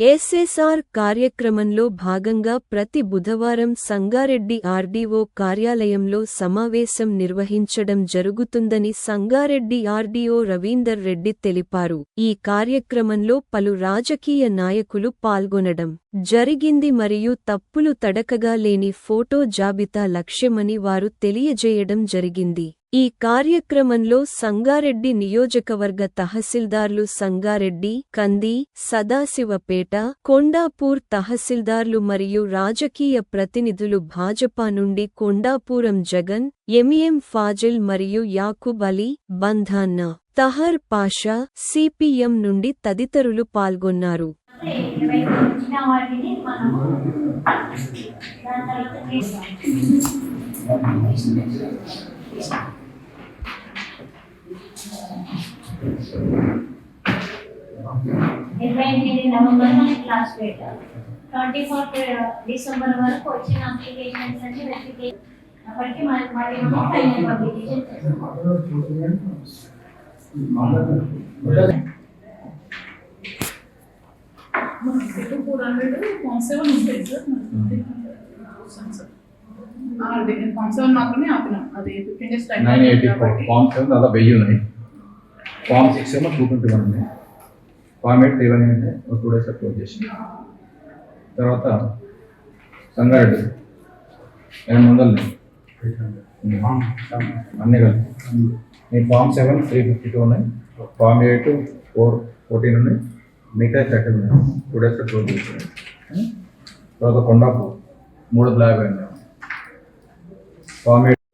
SSR కార్యక్రమంలో భాగంగా ప్రతి బుధవారం సంగారెడ్డి ఆర్డీఓ కార్యాలయంలో సమావేశం నిర్వహించడం జరుగుతుందని సంగారెడ్డి ఆర్డీఓ రవీందర్ రెడ్డి తెలిపారు. ఈ కార్యక్రమంలో పలు రాజకీయ నాయకులు పాల్గొనడం జరిగింది మరియు తప్పులు తడకగా లేని ఫోటో జాబితా లక్ష్యమని వారు తెలియజేయడం జరిగింది. ఈ కార్యక్రమంలో సంగారెడ్డి నియోజకవర్గ తహసీల్దార్లు సంగారెడ్డి కంది సదాశివపేట కొండాపూర్ తహసీల్దార్లు మరియు రాజకీయ ప్రతినిధులు భాజపా నుండి కొండాపూరం జగన్ ఎంఎం ఫాజిల్ మరియు యాకూబ్ అలీ బంధాన్న తహర్ పాషా సిపిఎం నుండి తదితరులు పాల్గొన్నారు. ఇరవై వచ్చిన వాటిని మనము దాని తర్వాత ఇరవై ఎనిమిది నవంబర్ మనకి క్లాస్ పెట్టారు ట్వంటీ ఫోర్త్ డిసెంబర్ వరకు వచ్చిన అప్లికేషన్స్ అన్ని వెరిఫికేషన్ అప్పటికి మనకి మళ్ళీ ఫైనల్ పబ్లికేషన్ మనకి ఫోర్ హండ్రెడ్ ఫామ్ సెవెన్ ఉంటాయి సార్ ఫామ్ seven మాత్రమే ఆపినాం. అది fifteen days time nine eighty form seven దాదాపు వెయ్యి ఉన్నాయి. ఫామ్ సిక్స్ ఏమో టూ ట్వంటీ వన్ ఉన్నాయి ఫామ్ ఎయిట్ త్రీ వన్ అంటే ఒక టూ డేస్ క్లోజ్ చేసి తర్వాత సంగారెడ్డి ఎనిమిది వందలు ఉన్నాయి. అన్నీ కలిపి. మీ form seven three fifty two ఉన్నాయి. ఫామ్ ఎయిట్ ఫోర్ ఫోర్టీన్ ఉన్నాయి. మిగతా థర్టీ ఉన్నాయి. టూ డేస్లో క్లోజ్ చేసి తర్వాత కొండాపు మూడు వందల యాభై ఉన్నాయి Amén.